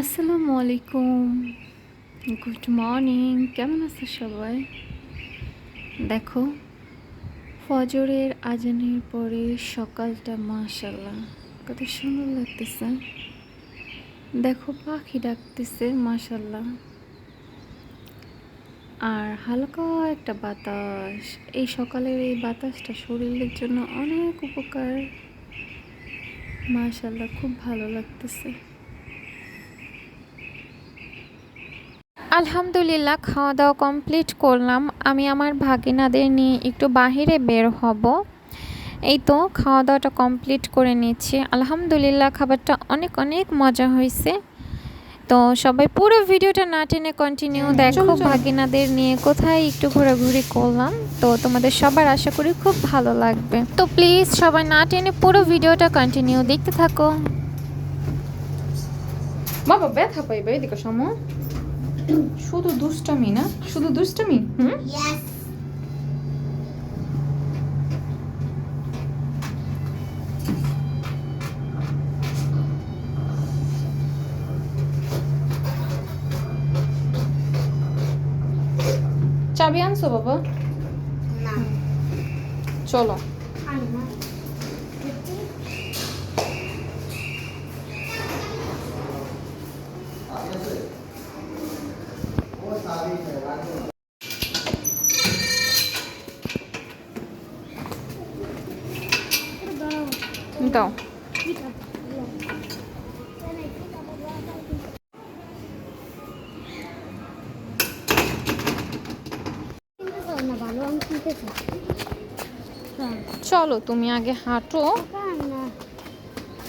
আসসালামু আলাইকুম। Good morning. কেমন আছে সবাই? দেখো, ফজরের আজানের পরে সকালটা মাশাল্লাহ কত সুন্দর লাগতেছে। দেখো, পাখি ডাকতেছে মাশাল্লাহ আর হালকা একটা বাতাস। এই সকালের এই বাতাসটা শরীরের জন্য অনেক উপকার। মাশাল্লাহ খুব ভালো লাগতেছে। আলহামদুলিল্লাহ খাওয়া দাওয়া কমপ্লিট করলাম। আমি আমার ভাগিনাদের নিয়ে একটু বাহিরে বের হব। এই তো খাওয়া দাওয়াটা কমপ্লিট করে নিচ্ছি। আলহামদুলিল্লাহ খাবারটা অনেক অনেক মজা হয়েছে। তো সবাই পুরো ভিডিওটা না টেনে কন্টিনিউ দেখো। ভাগিনাদের নিয়ে কোথায় একটু ঘোরাঘুরি করলাম। তো তোমাদের সবার আশা করি খুব ভালো লাগবে। তো প্লিজ সবাই না টেনে পুরো ভিডিওটা কন্টিনিউ দেখতে থাকো। বাবা ব্যথা পাইবে এদিকে সময় শুধু দুষ্টামি না? শুধু দুষ্টামি? হুম? চাবি আনছো বাবা? চলো। কিনতেছে চলো তুমি আগে হাঁটো।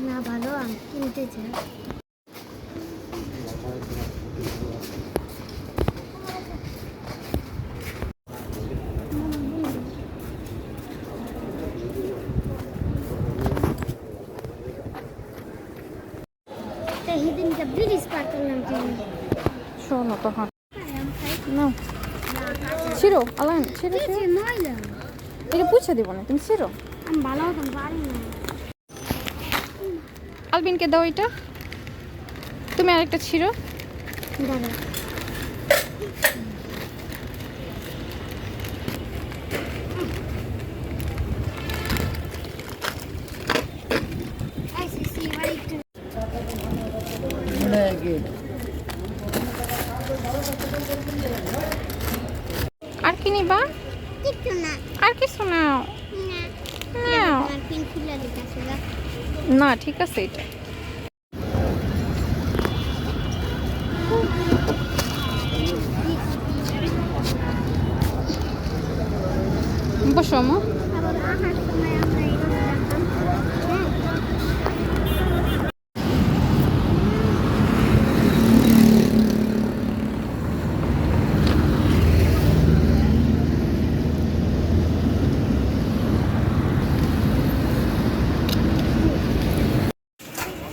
না ভালো আমি কিনতেছে সেদিনকে ব্রিটিশ পার করলাম চলো তো হাঁট। না ছিড়ো আলাইন ছিড়ো এটা পুছে দিব না তুমি ছিড়ো। আমি ভালো হতাম পারি না আলবিনকে দাও এটা। তুমি আরেকটা ছিড়ো। দাদা নিবা কিছু না। আর কিছু নাও। না। না ঠিক আছে এটা বসো আমা আবার আসার সময় আমরা এরকম রাখতাম হ্যাঁ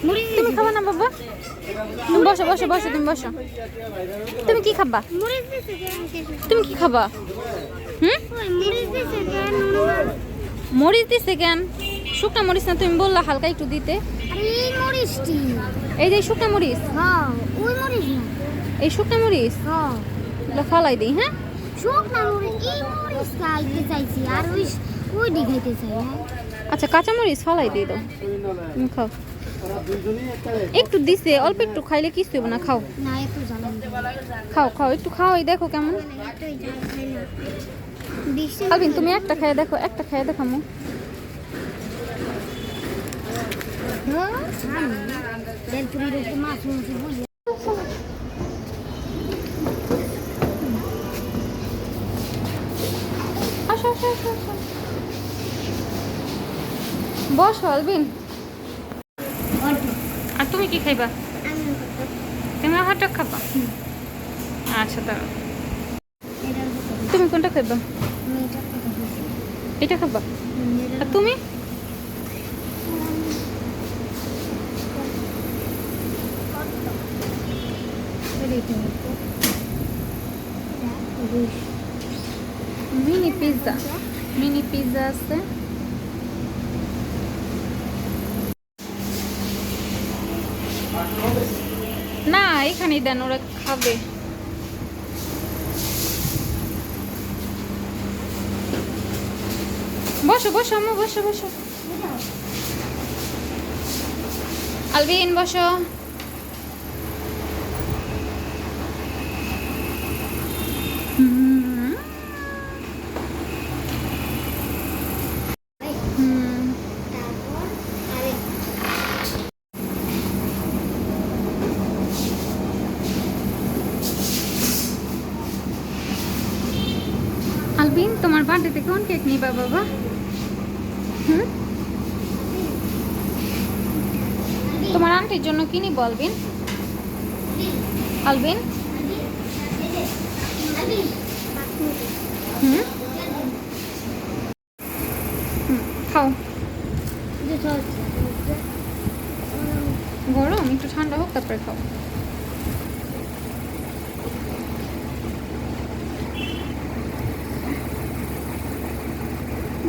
মুড়ি তুমি খাবা না বাবা তুমি বসো বসো, তুমি বসো। তুমি কি খাবা? তুমি কি খাবা? মরিচ দিছে কেন? শুকনা মরিচ না, তুমি বললা হালকা একটু দিতে। এই যে শুকনা মরিচ। এই শুকনা মরিচ? ফালাই দিই হ্যাঁ? শুকনা মরিচ আচ্ছা কাঁচা মরিচ ফালাই দিয়ে দাও। খাও। একটু দিছে অল্প একটু খাইলে কিছু হবে না খাও। খাও খাও একটু খাও এই দেখো কেমন। আলবিন তুমি একটা খাই দেখো একটা খাই দেখো আসো। বসো আলবিন। আর তুমি কি খাইবা? তুমি হটক খাবা? আচ্ছা ভিতরে তুমি কোনটা খাইবা? এটা খাবা। আর তুমি? মিনি পিৎজা মিনি পিৎজা আছে। না এখানেই দেন ওরা খাবে। বসো বসো আম্মু বসো বসো। আলবিন বসো হুম হুম তারপর আরেক কোন কেক নিবা বাবা হুম তোমার আন্টির জন্য কি নিবো আলবিন? হুম, খাও। গরম একটু ঠান্ডা হোক তারপরে খাও।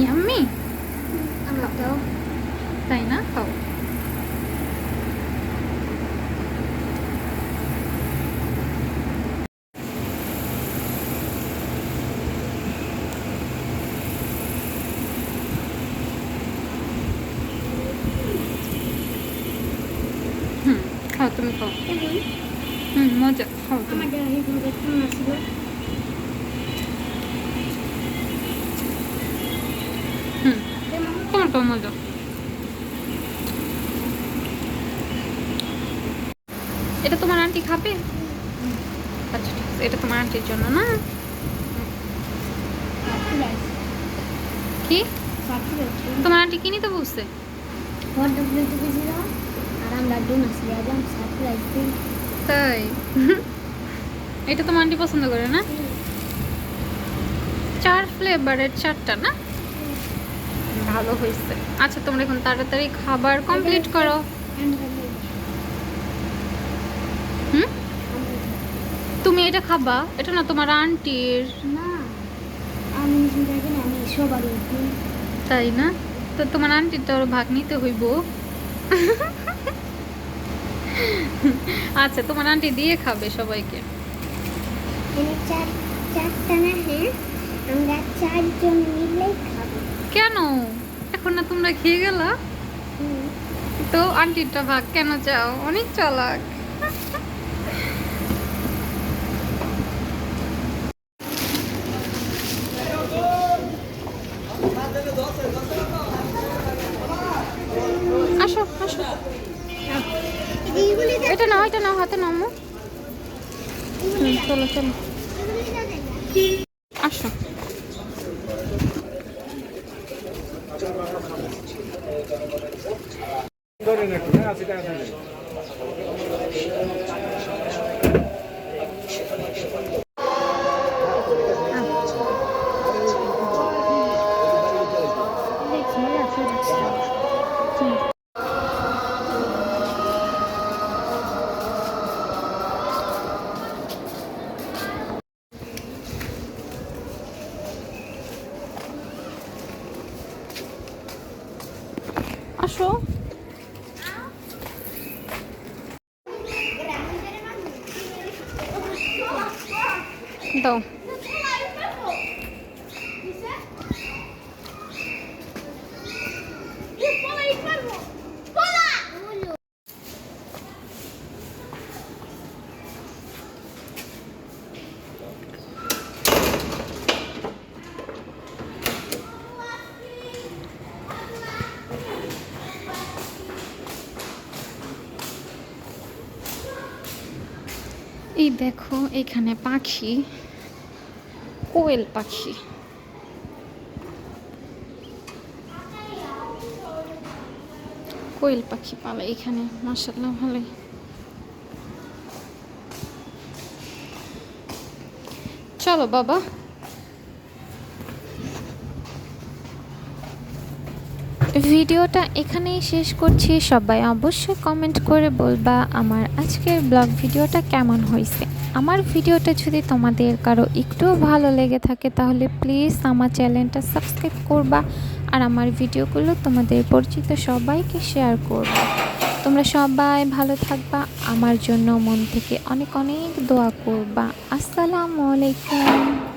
ইয়াম্মি আমার দাও তাই না খাও হুম খাও তুমি খাও হুম মজা খাও তুমি আমার দেওয়া এইভাবে কেমন ছিল হুম তোমার এটা তোমার আন্টি খাবে? আচ্ছা ঠিক আছে, এটা তোমার আন্টির জন্য, না? কি? তোমার আন্টি কি নিতে দিই তাই? এটা তোমার আন্টি পছন্দ করে, না? চার ফ্লেভারের চারটা, না? ভালো হয়েছে। আচ্ছা তোমরা এখন তাড়াতাড়ি খাবার কমপ্লিট করো। হুম? তুমি এটা খাবা? এটা না তোমার আন্টির। তাই না? তো তোমার আন্টির তো ভাগ নিতে হইব। আচ্ছা তোমার আন্টি দিয়ে খাবে সবাইকে। হ্যাঁ? কেন? এখন না তোমরা খেয়ে গেলা? তো আন্টিরটা ভাগ, কেন চাও? অনেক চালাক। আসো আসো। এটা নাও এটা নাও, হাতে নামো চলো চলো। আসো। ধরেন একটু হ্যাঁ আশি টাকা ধরেন দাও এই দেখো এখানে পাখি। কোয়েল পাখি। কোয়েল পাখি পালে এখানে মাসাল্লাহ ভালোই। চলো বাবা ভিডিওটা এখানেই শেষ করছি। সবাই অবশ্যই কমেন্ট করে বলবা আমার আজকের ব্লগ ভিডিওটা কেমন হয়েছে। আমার ভিডিওটা যদি তোমাদের কারও একটুও ভালো লেগে থাকে, তাহলে প্লিজ আমার চ্যানেলটা সাবস্ক্রাইব করবা আর আমার ভিডিওগুলো তোমাদের পরিচিত সবাইকে শেয়ার করবা। তোমরা সবাই ভালো থাকবা, আমার জন্য মন থেকে অনেক অনেক দোয়া করবা। আসসালামু আলাইকুম।